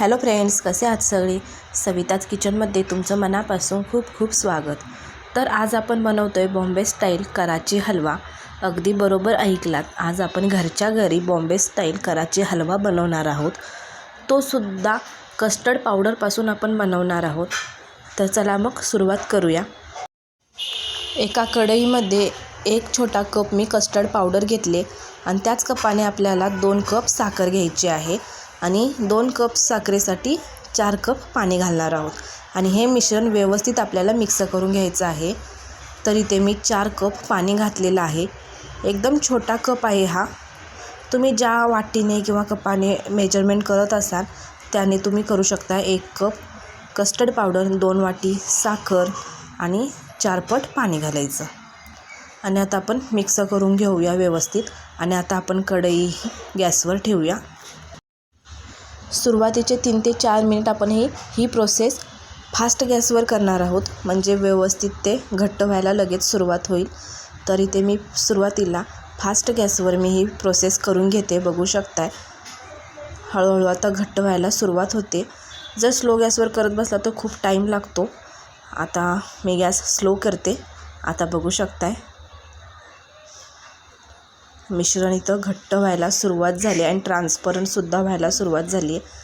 Hello friends कसे आहात सगळे? सविताच किचनमध्ये तुमचं मनापासून खूप खूप स्वागत. तर आज आपण बनवतो आहे बॉम्बे स्टाईल कराची हलवा. अगदी बरोबर ऐकलात आज आपण घरच्या घरी बॉम्बे स्टाईल कराची हलवा बनवणार आहोत. तो सुद्धा कस्टर्ड पावडरपासून आपण बनवणार आहोत. तर चला मग सुरुवात करूया. एका कढईमध्ये एक छोटा कप मी कस्टर्ड पावडर घेतले आणि त्याच कपाने आपल्याला दोन कप साखर घ्यायची आहे. आणि दोन कप साखरेसाठी चार कप पाणी घालणार आहोत. आणि हे मिश्रण व्यवस्थित आपल्याला मिक्स करून घ्यायचं आहे. तर इथे मी चार कप पाणी घातलेलं आहे. एकदम छोटा कप आहे हा. तुम्ही ज्या वाटीने किंवा कपाने मेजरमेंट करत असाल त्याने तुम्ही करू शकता एक कप कस्टर्ड पावडर दोन वाटी साखर आणि चारपट पाणी घालायचं. आणि आता आपण मिक्स करून घेऊया व्यवस्थित. आणि आता आपण कढई गॅसवर ठेवूया. सुरुवातीचे तीन ते चार मिनिट आपण ही ही प्रोसेस फास्ट गॅसवर करणार आहोत. म्हणजे व्यवस्थित ते घट्ट व्हायला लगेच सुरुवात होईल. तर इथे मी सुरुवातीला फास्ट गॅसवर मी ही प्रोसेस करून घेते. बघू शकताय. हळूहळू आता घट्ट व्हायला सुरुवात होते. जर स्लो गॅसवर करत बसला तर खूप टाईम लागतो. आता मी गॅस स्लो करते. आता बघू शकताय. मिश्रण इथं घट्ट व्हायला सुरुवात झाली आणि ट्रान्सपरंटसुद्धा व्हायला सुरुवात झाली. आहे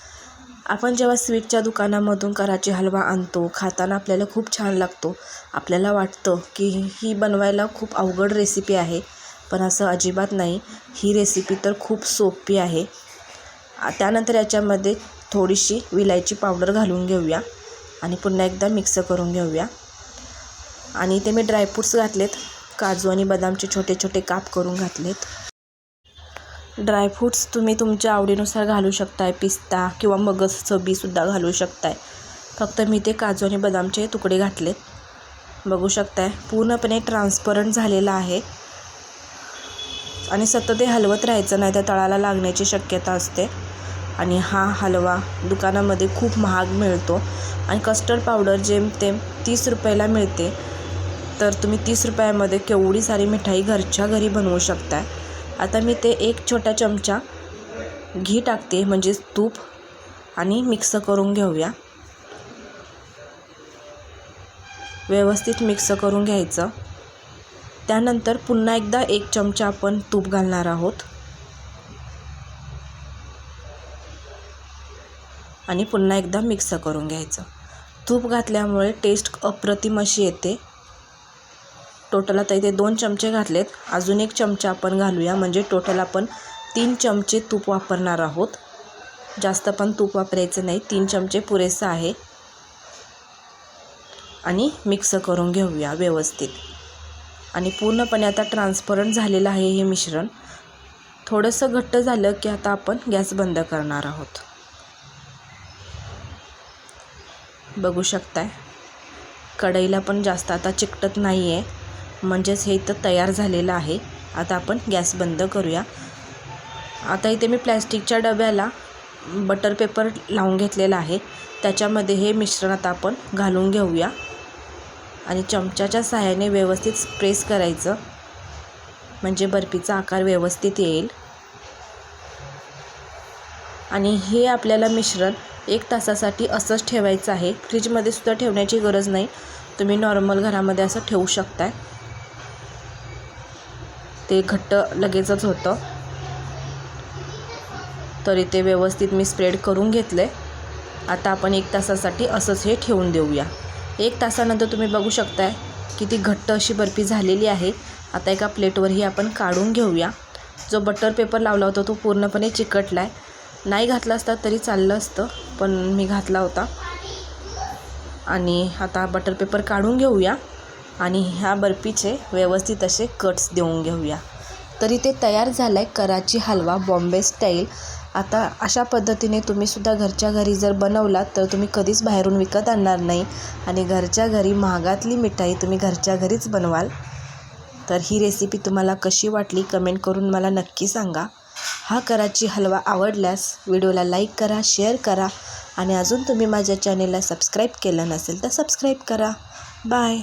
आपण जेव्हा स्वीटच्या दुकानामधून कराची हलवा आणतो खाताना आपल्याला खूप छान लागतो. आपल्याला वाटतं की ही बनवायला खूप अवघड रेसिपी आहे पण असं अजिबात नाही. ही रेसिपी तर खूप सोपी आहे. त्यानंतर याच्यामध्ये थोडीशी विलायची पावडर घालून घेऊया आणि पुन्हा एकदा मिक्स करून घेऊया. आणि इथे मी ड्रायफ्रूट्स घातलेत. काजू आणि बदामचे छोटे छोटे काप करून घातलेत. ड्रायफ्रूट्स तुम्ही तुमच्या आवडीनुसार घालू शकताय. पिस्ता किंवा मगस बीसुद्धा घालू शकताय. फक्त मी ते काजू आणि बदामचे तुकडे घातलेत. बघू शकताय पूर्णपणे ट्रान्सपरंट झालेलं आहे. आणि सतत ते हलवत राहायचं नाही त्या तळाला लागण्याची शक्यता असते. आणि हा हलवा दुकानामध्ये खूप महाग मिळतो. आणि कस्टर्ड पावडर जेमतेम तीस रुपयाला मिळते. तर तुम्ही तीस रुपयामध्ये केवढी सारी मिठाई घरच्या घरी बनवू शकताय. आता मी ते एक छोटा चमचा घी टाकते म्हणजेच तूप आणि मिक्स करून घेऊया. व्यवस्थित मिक्स करून घ्यायचं. त्यानंतर पुन्हा एकदा एक चमचा आपण तूप घालणार आहोत. आणि पुन्हा एकदा मिक्स करून घ्यायचं. तूप घातल्यामुळे टेस्ट अप्रतिम अशी येते. टोटल आता इथे दोन चमचे घातलेत. अजून एक चमचा आपण घालूया म्हणजे टोटल आपण तीन चमचे तूप वापरणार आहोत. जास्त पण तूप वापरायचं नाही तीन चमचे पुरेसं आहे. आणि मिक्स करून घेऊया व्यवस्थित. आणि पूर्णपणे आता ट्रान्सपरंट झालेलं आहे हे मिश्रण. थोडंसं घट्ट झालं की आता आपण गॅस बंद करणार आहोत. बघू शकताय. कढईला पण जास्त आता चिकटत नाही आहे म्हणजेच हे इथं तयार झालेलं आहे. आता आपण गॅस बंद करूया. आता इथे मी प्लॅस्टिकच्या डब्याला बटर पेपर लावून घेतलेला आहे. त्याच्यामध्ये हे मिश्रण आता आपण घालून घेऊया. आणि चमच्याच्या सहाय्याने व्यवस्थित प्रेस करायचं. म्हणजे बर्फीचा आकार व्यवस्थित येईल. आणि हे आपल्याला मिश्रण एक तासासाठी असंच ठेवायचं आहे. फ्रीजमध्ये सुद्धा ठेवण्याची गरज नाही. तुम्ही नॉर्मल घरामध्ये असं ठेवू शकताय. ते घट्ट लगेचच होतं. तर इथे व्यवस्थित मी स्प्रेड करून घेतलं. आहे आता आपण एक तासासाठी असंच हे ठेवून देऊया. एक तासानंतर तुम्ही बघू शकताय किती घट्ट अशी बर्फी झालेली आहे. आता एका प्लेटवरही आपण काढून घेऊया. जो बटर पेपर लावला होता तो पूर्णपणे चिकटला आहे नाही घातला असता तरी चाललं असतं पण मी घातला होता. आणि आता बटर पेपर काढून घेऊया. आणि ह्या बर्फीचे व्यवस्थित असे कट्स देऊन घेऊया. तरी ते तयार झालं आहे कराची हलवा बॉम्बे स्टाईल आता अशा पद्धतीने तुम्हीसुद्धा घरच्या घरी जर बनवलात तर तुम्ही कधीच बाहेरून विकत आणणार नाही. आणि घरच्या घरी महागातली मिठाई तुम्ही घरच्या घरीच बनवाल. तर ही रेसिपी तुम्हाला कशी वाटली कमेंट करून मला नक्की सांगा. हा कराची हलवा आवडल्यास व्हिडिओला लाईक करा शेअर करा. आणि अजून तुम्ही माझ्या चॅनेलला सबस्क्राईब केलं नसेल तर सबस्क्राईब करा. बाय